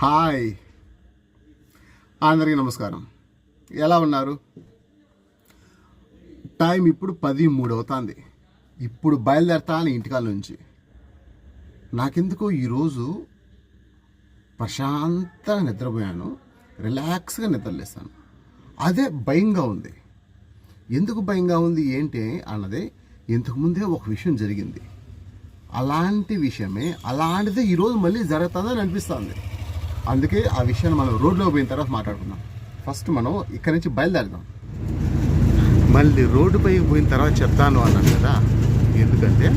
Hi. అందరికీ నమస్కారం. ఎలా ఉన్నారు? టైం ఇప్పుడు పది మూడు అవుతుంది ఇప్పుడు బయలుదేరతాను ఇంటికాల నుంచి. నాకెందుకో ఈరోజు ప్రశాంతంగా నిద్రపోయాను. రిలాక్స్గా నిద్రలేస్తాను అదే భయంగా ఉంది. ఎందుకు భయంగా ఉంది ఏంటి అన్నది ఇంతకుముందే ఒక విషయం జరిగింది. అలాంటి విషయమే అలాంటిదే ఈరోజు మళ్ళీ జరుగుతుందని అనిపిస్తుంది. అందుకే ఆ విషయాన్ని మనం రోడ్లో పోయిన తర్వాత మాట్లాడుకుందాం. ఫస్ట్ మనం ఇక్కడి నుంచి బయలుదేరుదాం. మళ్ళీ రోడ్డుపై పోయిన తర్వాత చెప్తాను అన్నాను కదా. ఎందుకంటే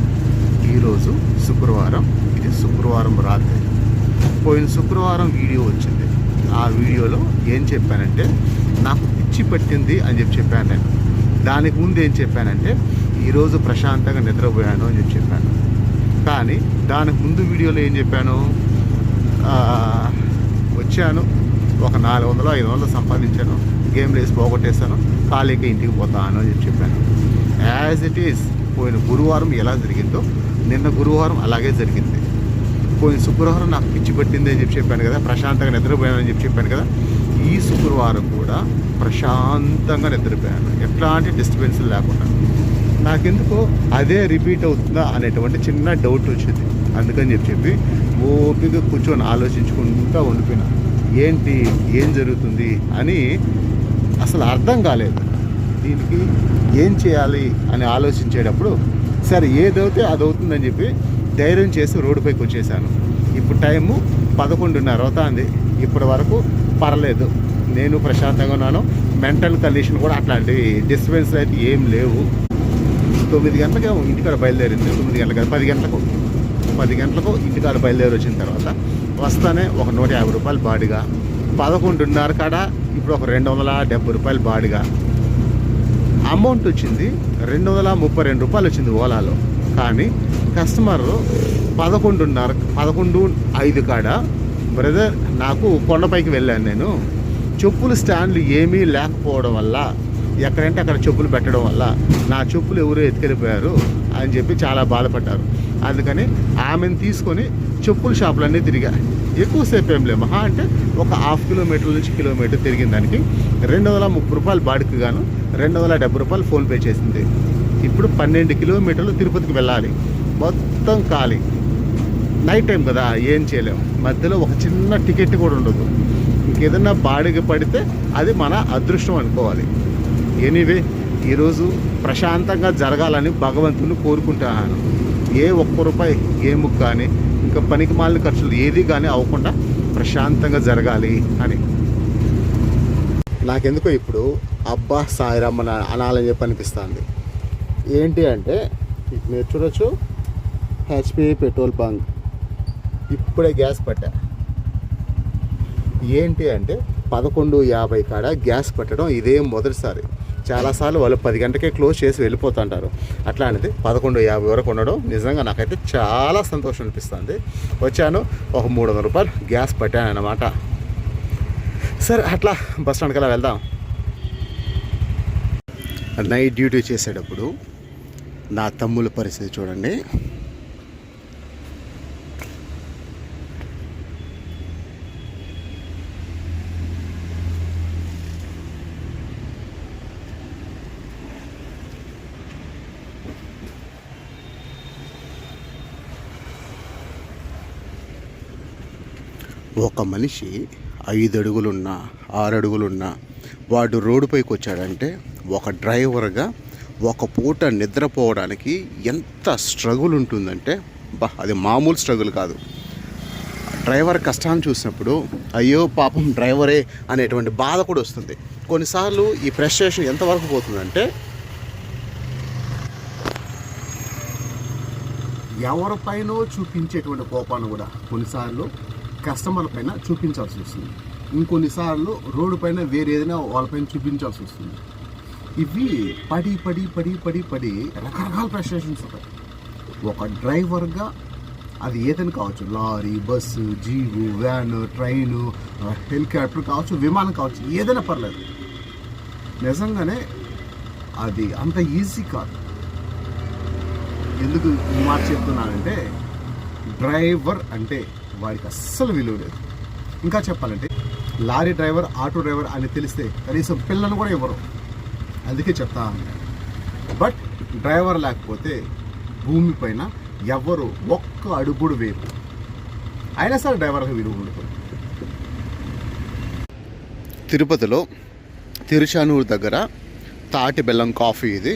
ఈరోజు శుక్రవారం ఇది శుక్రవారం రాత్రి. పోయిన శుక్రవారం వీడియో వచ్చింది. ఆ వీడియోలో ఏం చెప్పానంటే నాకు పిచ్చి పట్టింది అని చెప్పి చెప్పాను నేను. దానికి ముందు ఏం చెప్పానంటే ఈరోజు ప్రశాంతంగా నిద్రపోయాను అని చెప్పి చెప్పాను. కానీ దానికి ముందు వీడియోలో ఏం చెప్పాను? వచ్చాను. ఒక నాలుగు వందలు ఐదు వందలు సంపాదించాను. గేమ్ రేసి పోగొట్టేశాను. ఖాళీగా ఇంటికి పోతాను అని చెప్పి చెప్పాను. యాజ్ ఇట్ ఈస్ పోయిన గురువారం ఎలా జరిగిందో నిన్న గురువారం అలాగే జరిగింది. పోయిన శుక్రవారం నాకు పిచ్చి పట్టింది అని చెప్పి చెప్పాను కదా ప్రశాంతంగా నిద్రపోయాను అని చెప్పి చెప్పాను కదా ఈ శుక్రవారం కూడా ప్రశాంతంగా నిద్రపోయాను. ఎట్లాంటి డిస్టర్బెన్స్ లేకుండా. నాకెందుకో అదే రిపీట్ అవుతుందా అనేటువంటి చిన్న డౌట్ వచ్చింది. అందుకని చెప్పి చెప్పి ఓపిక కూర్చొని ఆలోచించుకుంటూ ఉండిపోయినా. ఏంటి? ఏం జరుగుతుంది? అని అసలు అర్థం కాలేదు. దీనికి ఏం చేయాలి? అని ఆలోచించేటప్పుడు సరే ఏదైతే అది అవుతుందని చెప్పి ధైర్యం చేసి రోడ్డుపైకి వచ్చేసాను. ఇప్పుడు టైము పదకొండున్నర అవుతుంది. ఇప్పటి వరకు పర్లేదు. నేను ప్రశాంతంగా ఉన్నాను. మెంటల్ కండిషన్ కూడా అట్లాంటి డిస్టర్బెన్స్ అయితే ఏం లేవు. తొమ్మిది గంటలకు ఇంటికాడ బయలుదేరింది. తొమ్మిది గంటలకు పది గంటలకు. పది గంటలకు ఇంటికాడ బయలుదేరి వచ్చిన తర్వాత వస్తానే ఒక నూట యాభై రూపాయలు బాడిగా. పదకొండున్నర కాడ ఇప్పుడు ఒక రెండు వందల డెబ్బై రూపాయలు బాడిగా. అమౌంట్ వచ్చింది రెండు వందల ముప్పై రెండు రూపాయలు వచ్చింది ఓలాలో. కానీ కస్టమర్ పదకొండున్నర పదకొండు ఐదు కాడ బ్రదర్ నాకు కొండపైకి వెళ్ళాను నేను. చెప్పులు స్టాండ్లు ఏమీ లేకపోవడం వల్ల ఎక్కడంటే అక్కడ చెప్పులు పెట్టడం వల్ల నా చెప్పులు ఎవరో ఎత్తుకెళ్ళిపోయారు అని చెప్పి చాలా బాధపడ్డారు. అందుకని ఆమెను తీసుకొని చెప్పుల షాపులన్నీ తిరిగా ఎక్కువసేపు ఏం లేము మహా అంటే ఒక హాఫ్ కిలోమీటర్ నుంచి కిలోమీటర్ తిరిగిన దానికి రెండు వందల ముప్పై రూపాయలు బాడికి గాను రెండు వందల డెబ్బై రూపాయలు ఫోన్పే చేసింది. ఇప్పుడు పన్నెండు కిలోమీటర్లు తిరుపతికి వెళ్ళాలి. మొత్తం ఖాళీ. నైట్ టైం కదా ఏం చేయలేము మధ్యలో ఒక చిన్న టికెట్ కూడా ఉండదు. ఇంకేదన్నా బాడిగ పడితే అది మన అదృష్టం అనుకోవాలి. ఎనీవే ఈరోజు ప్రశాంతంగా జరగాలని భగవంతుని కోరుకుంటున్నాను ఏ ఒక్క రూపాయి గేమ్ కానీ ఇంకా పనికి మాలిన ఖర్చులు ఏది కానీ అవ్వకుండా ప్రశాంతంగా జరగాలి అని. నాకెందుకో ఇప్పుడు అబ్బా సాయిరమ్మ నా- అనాలని చెప్పి అనిపిస్తుంది. ఏంటి అంటే మీరు చూడొచ్చు హెచ్పి పెట్రోల్ బంక్. ఇప్పుడే గ్యాస్ పట్టా. ఏంటి అంటే పదకొండు యాభై కాడ గ్యాస్ పట్టడం ఇదే మొదటిసారి. చాలాసార్లు వాళ్ళు పది గంటకే క్లోజ్ చేసి వెళ్ళిపోతుంటారు. అట్లా అనేది పదకొండు యాభై వరకు ఉండడం నిజంగా నాకైతే చాలా సంతోషం అనిపిస్తుంది. వచ్చాను ఒక మూడు వందల రూపాయలు గ్యాస్ పట్టాను అనమాట సరే అట్లా బస్ స్టాండ్కి అలా వెళ్దాం. నైట్ డ్యూటీ చేసేటప్పుడు నా తమ్ముల పరిస్థితి చూడండి. ఒక మనిషి ఐదు అడుగులున్నా ఆరు అడుగులున్నా వాడు రోడ్డుపైకి వచ్చాడంటే ఒక డ్రైవర్గా ఒక పూట నిద్రపోవడానికి ఎంత స్ట్రగుల్ ఉంటుందంటే బా అది మామూలు స్ట్రగుల్ కాదు. డ్రైవర్ కష్టాన్ని చూసినప్పుడు అయ్యో పాపం డ్రైవరే అనేటువంటి బాధ కూడా వస్తుంది. కొన్నిసార్లు ఈ ఫ్రస్ట్రేషన్ ఎంతవరకు పోతుందంటే ఎవరిపైనో చూపించేటువంటి కోపాన్ని కూడా కొన్నిసార్లు కస్టమర్ల పైన చూపించాల్సి వస్తుంది. ఇంకొన్నిసార్లు రోడ్డు పైన వేరే ఏదైనా వాళ్ళపైన చూపించాల్సి వస్తుంది. ఇవి పడి పడి పడి పడి పడి రకరకాల ఫ్రస్ట్రేషన్స్ ఉంటాయి. ఒక డ్రైవర్గా అది ఏదైనా కావచ్చు lorry bus jeep van train helicopter కావచ్చు విమానం కావచ్చు ఏదైనా పర్లేదు. నిజంగానే అది అంత ఈజీ కాదు. ఎందుకు ఈ మాట చెప్తున్నానంటే డ్రైవర్ అంటే వాడికి అస్సలు విలువ లేదు. ఇంకా చెప్పాలంటే లారీ డ్రైవర్ ఆటో డ్రైవర్ అని తెలిస్తే కనీసం పిల్లలు కూడా ఇవ్వరు. అందుకే చెప్తా బట్ డ్రైవర్ లేకపోతే భూమి పైన ఎవ్వరు ఒక్క అడుగుడు వేరు అయినా సరే డ్రైవర్కి విలువ ఉండదు. తిరుపతిలో తిరుచానూరు దగ్గర తాటి బెల్లం కాఫీ ఇది.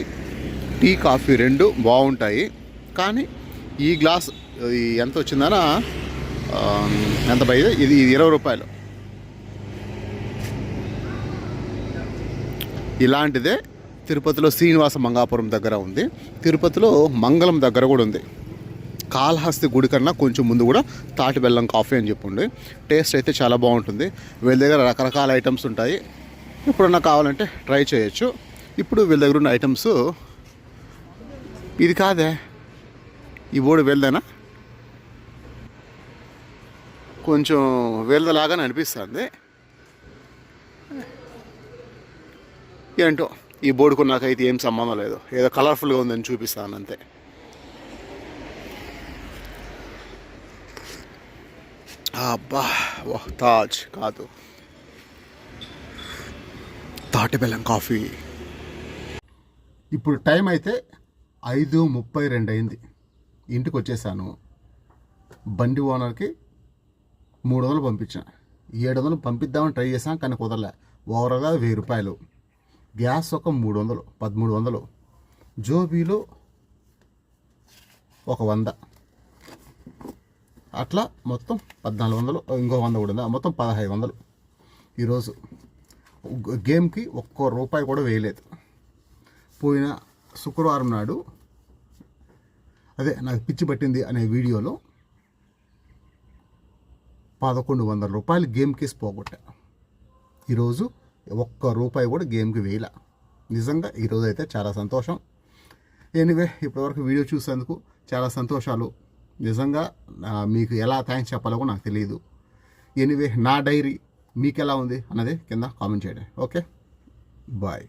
టీ కాఫీ రెండు బాగుంటాయి. కానీ ఈ గ్లాస్ ఎంత వచ్చిందనా ఎంత పై ఇది ఇది ఇరవై రూపాయలు. ఇలాంటిదే తిరుపతిలో శ్రీనివాస మంగాపురం దగ్గర ఉంది. తిరుపతిలో మంగళం దగ్గర కూడా ఉంది. కాళహస్తి గుడి కన్నా కొంచెం ముందు కూడా తాటి బెల్లం కాఫీ అని చెప్పండి టేస్ట్ అయితే చాలా బాగుంటుంది. వీళ్ళ దగ్గర రకరకాల ఐటమ్స్ ఉంటాయి. ఎప్పుడన్నా కావాలంటే ట్రై చేయొచ్చు. ఇప్పుడు వీళ్ళ దగ్గర ఉన్న ఐటమ్స్ ఇది కాదే. ఈ బోర్డు వీళ్ళదేనా? కొంచెం వీళ్ళలాగానే అనిపిస్తుంది. ఏంటో ఈ బోర్డుకు నాకైతే ఏం సంబంధం లేదు. ఏదో కలర్ఫుల్గా ఉందని చూపిస్తాను అంతే. అబ్బా వాహ్ తాజ్ కాదు. తాటిబెల్లం కాఫీ. ఇప్పుడు టైం అయితే ఐదు ముప్పై రెండు అయింది. ఇంటికి వచ్చేసాను బండి ఓనర్కి మూడు వందలు పంపించాను ఏడు వందలు పంపిద్దామని ట్రై చేసాం కానీ కుదరలే. ఓవర్గా వెయ్యి రూపాయలు. గ్యాస్ ఒక మూడు వందలు పదమూడు వందలు జోబీలో ఒక వంద. అట్లా మొత్తం పద్నాలుగు వందలు ఇంకో వంద కూడా ఉందా? మొత్తం పదహైదు వందలు. ఈరోజు గేమ్కి ఒక్క రూపాయి కూడా వేయలేదు. పోయిన శుక్రవారం నాడు అదే నాకు పిచ్చి పట్టింది అనే వీడియోలో పదకొండు వందల రూపాయలు గేమ్కి పోగొట్టా. ఈరోజు ఒక్క రూపాయి కూడా గేమ్కి వేయలే. నిజంగా ఈరోజు అయితే చాలా సంతోషం. ఎనివే ఇప్పటివరకు వీడియో చూసేందుకు చాలా సంతోషాలు. నిజంగా మీకు ఎలా థ్యాంక్స్ చెప్పాలో కూడా నాకు తెలియదు. ఎనివే నా డైరీ మీకు ఎలా ఉంది అన్నది కింద కామెంట్ చేయండి. ఓకే? బాయ్.